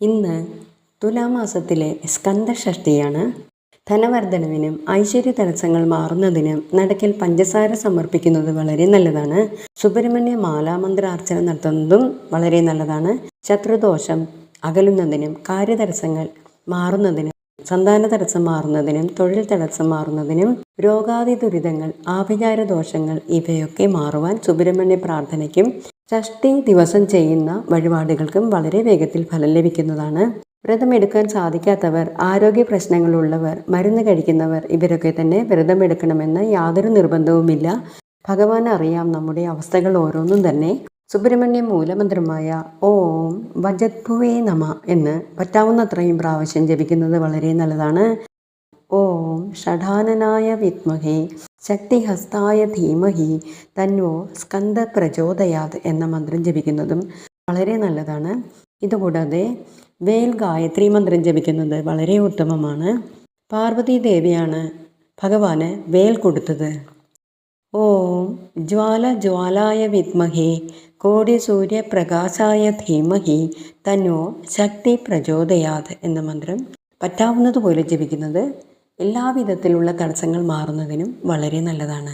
ഇന്ന് തുലാമാസത്തിലെ സ്കന്ധഷ്ടിയാണ് ധനവർദ്ധനവിനും ഐശ്വര്യ തടസ്സങ്ങൾ മാറുന്നതിനും നടക്കിൽ പഞ്ചസാര സമർപ്പിക്കുന്നത് വളരെ നല്ലതാണ്. സുബ്രഹ്മണ്യ മാലാമന്ത്രാർച്ചന നടത്തുന്നതും വളരെ നല്ലതാണ്. ശത്രുദോഷം അകലുന്നതിനും കാര്യതടസ്സങ്ങൾ മാറുന്നതിനും സന്താന തടസ്സം മാറുന്നതിനും തൊഴിൽ തടസ്സം മാറുന്നതിനും രോഗാതി ദുരിതങ്ങൾ ആഭിചാര ദോഷങ്ങൾ ഇവയൊക്കെ മാറുവാൻ സുബ്രഹ്മണ്യ പ്രാർത്ഥനയ്ക്കും ഷഷ്ഠി ദിവസം ചെയ്യുന്ന വഴിപാടുകൾക്കും വളരെ വേഗത്തിൽ ഫലം ലഭിക്കുന്നതാണ്. വ്രതമെടുക്കാൻ സാധിക്കാത്തവർ ആരോഗ്യ പ്രശ്നങ്ങളുള്ളവർ മരുന്ന് കഴിക്കുന്നവർ ഇവരൊക്കെ തന്നെ വ്രതമെടുക്കണമെന്ന് യാതൊരു നിർബന്ധവുമില്ല. ഭഗവാൻ അറിയാം നമ്മുടെ അവസ്ഥകൾ ഓരോന്നും തന്നെ. സുബ്രഹ്മണ്യ മൂലമന്ത്രമായ ഓം വജത്ഭുവേ നമ എന്ന് പറ്റാവുന്നത്രയും പ്രാവശ്യം ജപിക്കുന്നത് വളരെ നല്ലതാണ്. ഓം ഷഠാനനായ വിത്മഹേ ശക്തിഹസ്തായ ധീമഹി തന്നോ സ്കന്ദ പ്രചോദയാത് എന്ന മന്ത്രം ജപിക്കുന്നതും വളരെ നല്ലതാണ്. ഇതുകൂടാതെ വേൽ ഗായത്രി മന്ത്രം ജപിക്കുന്നത് വളരെ ഉത്തമമാണ്. പാർവതി ദേവിയാണ് ഭഗവാന് വേൽ കൊടുത്തത്. ഓം ജ്വാല ജ്വാലായ വിത്മഹേ കോടി സൂര്യപ്രകാശായ ധീമഹി തന്നോ ശക്തി പ്രചോദയാത് എന്ന മന്ത്രം പറ്റാവുന്നതുപോലെ ജപിക്കുന്നത് എല്ലാവിധത്തിലുള്ള തടസ്സങ്ങൾ മാറുന്നതിനും വളരെ നല്ലതാണ്.